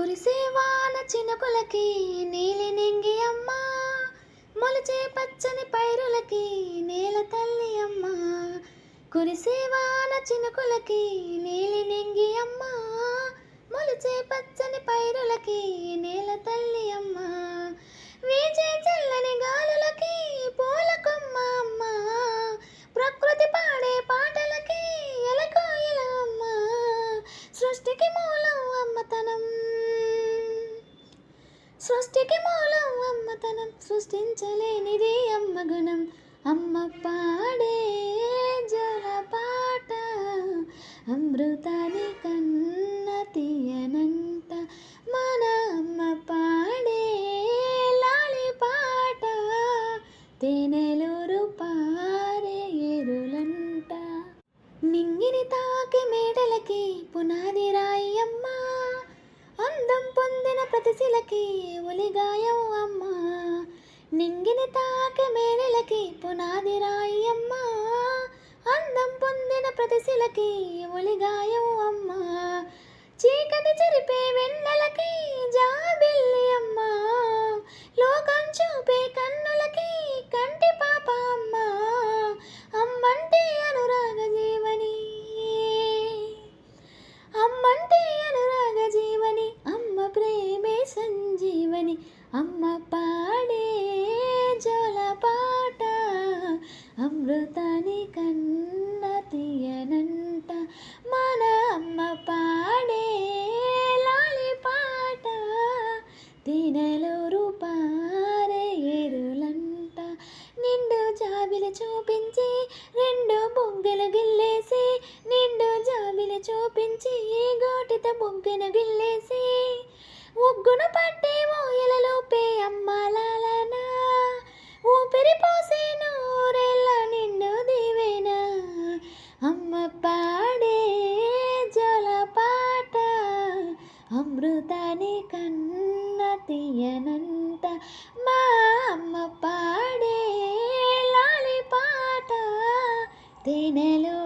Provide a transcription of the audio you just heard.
కురిసేవాన చినుకులకి నీలి నింగి అమ్మ. మొలిచే పచ్చని పైరులకి నేల తల్లి అమ్మ. కురిసేవాన చినుకులకి నీలి నింగి అమ్మ. మొలిచే పచ్చని పైరులకి నేల తల్లి అమ్మ. సృష్టికి మూలం అమ్మతనం. సృష్టించలేనిది అమ్మ గుణం. అమ్మ పాడే జలపాట అమృతాది కన్న తీయనంట మన అమ్మ పాడే లాలి పాట. తేనెలూరు పారే ఎరులంట. నింగిని తాకి మేడలకి పునాది రాయమ్మ. అందం పొందిన ప్రతిశిలకి ఉలిగాయం అమ్మ. నింగిని తాకి మేడలకి పునాది రాయమ్మ అందం పొందిన ప్రతిశిలకి ఉలిగాయం అమ్మ. చీకటి చెరిపే వెన్నెలకి గోటిత బొగ్గను గిల్లేసి ఒగ్గున పట్టే ఓయలలోపే అమ్మాలాలన. ఊపిరి పోసే నూరెల్ల నిండు దీవెన. అమ్మ పాడే జలపాట. అమృతాని కన్న తీయనంత మా అమ్మ పాడే లాలి పాట తేనెలు